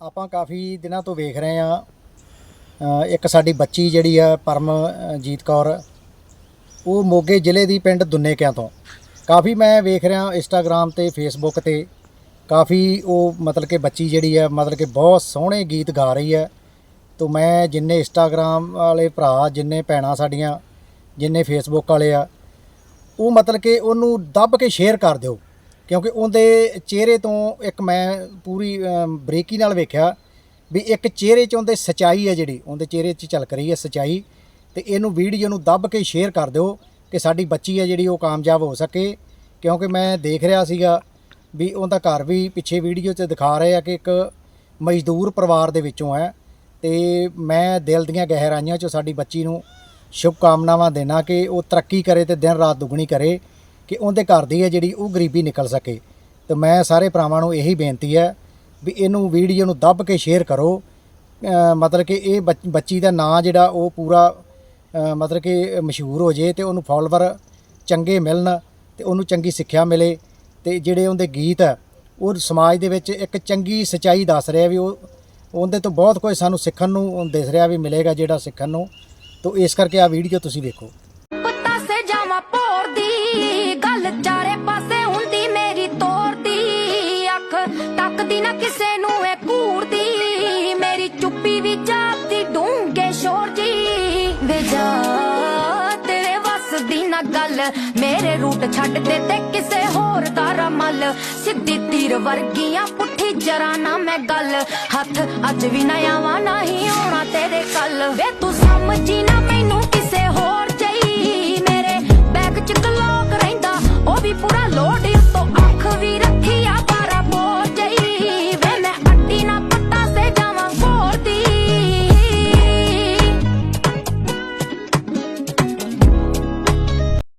ਆਪਾਂ ਕਾਫੀ ਦਿਨਾਂ ਤੋਂ ਵੇਖ ਰਹੇ ਆ ਇੱਕ ਸਾਡੀ ਬੱਚੀ ਜਿਹੜੀ ਆ ਪਰਮਜੀਤ ਕੌਰ, ਉਹ ਮੋਗੇ ਜ਼ਿਲ੍ਹੇ ਦੀ ਪਿੰਡ ਦੁੰਨੇਕਿਆਂ ਤੋਂ। ਕਾਫੀ ਮੈਂ ਵੇਖ ਰਿਹਾ ਇੰਸਟਾਗ੍ਰam ਤੇ ਫੇਸਬੁੱਕ ਤੇ, ਕਾਫੀ ਉਹ ਮਤਲਬ ਕਿ ਬੱਚੀ ਜਿਹੜੀ ਆ, ਮਤਲਬ ਕਿ ਬਹੁਤ ਸੋਹਣੇ ਗੀਤ ਗਾ ਰਹੀ ਹੈ ਤੋ ਮੈਂ ਜਿੰਨੇ ਇੰਸਟਾਗ੍ਰam ਵਾਲੇ ਭਰਾ, ਜਿੰਨੇ ਭੈਣਾਂ ਸਾਡੀਆਂ, ਜਿੰਨੇ ਫੇਸਬੁੱਕ ਵਾਲੇ ਆ, ਉਹ ਮਤਲਬ ਕਿ ਉਹਨੂੰ ਦੱਬ ਕੇ ਸ਼ੇਅਰ ਕਰ ਦਿਓ। ਕਿਉਂਕਿ ਉਹਦੇ ਚਿਹਰੇ ਤੋਂ ਇੱਕ ਮੈਂ ਪੂਰੀ ਅਮ, ਬਰੀਕੀ ਨਾਲ ਵੇਖਿਆ ਵੀ ਇੱਕ ਚਿਹਰੇ 'ਚ ਉਹਦੇ ਸਚਾਈ ਹੈ ਜਿਹੜੀ ਉਹਦੇ ਚਿਹਰੇ 'ਚ ਝਲਕ ਰਹੀ ਹੈ ਸਚਾਈ ਤੇ ਇਹਨੂੰ ਵੀਡੀਓ ਨੂੰ ਦੱਬ ਕੇ ਸ਼ੇਅਰ ਕਰ ਦਿਓ ਕਿ ਸਾਡੀ ਬੱਚੀ ਹੈ ਜਿਹੜੀ ਉਹ ਕਾਮਯਾਬ ਹੋ ਸਕੇ। ਕਿਉਂਕਿ ਮੈਂ ਦੇਖ ਰਿਹਾ ਸੀਗਾ ਵੀ ਉਹਦਾ ਘਰ ਵੀ ਪਿੱਛੇ ਵੀਡੀਓ 'ਚ ਦਿਖਾ ਰਹੇ ਆ ਕਿ ਇੱਕ ਮਜ਼ਦੂਰ ਪਰਿਵਾਰ ਦੇ ਵਿੱਚੋਂ ਹੈ ਤੇ ਮੈਂ ਦਿਲ ਦੀਆਂ ਗਹਿਰਾਈਆਂ 'ਚੋਂ ਸਾਡੀ ਬੱਚੀ ਨੂੰ ਸ਼ੁਭ ਕਾਮਨਾਵਾਂ ਦੇਣਾ ਕਿ ਉਹ ਤਰੱਕੀ ਕਰੇ ਤੇ ਦਿਨ ਰਾਤ ਦੁੱਗਣੀ ਕਰੇ। ਕਿ ਉਹਦੇ ਘਰ ਦੀ ਹੈ ਜਿਹੜੀ ਉਹ ਗਰੀਬੀ ਨਿਕਲ ਸਕੇ। ਤੇ ਮੈਂ ਸਾਰੇ ਭਰਾਵਾਂ ਨੂੰ ਇਹੀ ਬੇਨਤੀ ਹੈ ਵੀ ਇਹਨੂੰ ਵੀਡੀਓ ਨੂੰ ਦੱਬ ਕੇ ਸ਼ੇਅਰ ਕਰੋ। ਮਤਲਬ ਕਿ ਇਹ ਬੱਚ- ਬੱਚੀ ਦਾ ਨਾਂ ਜਿਹੜਾ ਉਹ ਪੂਰਾ ਮਤਲਬ ਕਿ ਮਸ਼ਹੂਰ ਹੋ ਜੇ ਤੇ ਉਹਨੂੰ ਫਾਲੋਵਰ ਚੰਗੇ ਮਿਲਣ ਤੇ ਉਹਨੂੰ ਚੰਗੀ ਸਿੱਖਿਆ ਮਿਲੇ ਤੇ ਜਿਹੜੇ ਉਹਦੇ ਗੀਤ ਆ ਉਹ ਸਮਾਜ ਦੇ ਵਿੱਚ ਇੱਕ ਚੰਗੀ ਸਚਾਈ ਦੱਸ ਰਿਹਾ ਵੀ ਉਹ, ਉਹਦੇ ਤੋਂ ਬਹੁਤ ਕੁਝ ਸਾਨੂੰ ਸਿੱਖਣ ਨੂੰ ਦਿਸ ਰਿਹਾ ਵੀ ਮਿਲੇਗਾ ਜਿਹੜਾ ਸਿੱਖਣ ਨੂੰ। ਤੋਂ ਇਸ ਕਰਕੇ ਆ ਵੀਡੀਓ ਤੁਸੀਂ ਵੇਖੋ। ਤੱਕਦੀ ਨਾ ਕਿਸੇ ਨੂੰ ਇਹ ਕੂੜਦੀ ਮੇਰੀ ਚੁੱਪੀ ਵੀ ਜਾਤੀ ਡੂੰਗੇ ਸ਼ੋਰ ਜੀ। ਵੇ ਜਾ, ਤੇਰੇ ਵੱਸ ਦੀ ਨਾ ਗੱਲ। ਮੇਰੇ ਰੂਟ ਛੱਡ ਦੇ ਤੇ ਕਿਸੇ ਹੋਰ ਦਾ ਰਮਲ। ਸਿੱਧੀ ਤੀਰ ਵਰਗੀਆਂ ਪੁੱਠੀ ਜਰਾ ਨਾ ਮੈਂ ਗੱਲ। ਹੱਥ ਅੱਜ ਵੀ ਨਾ ਆਵਾਂ ਨਹੀਂ ਆਉਣਾ ਤੇਰੇ ਕੱਲ। ਵੇ ਤੂੰ ਸਮਝੀ ਨਾ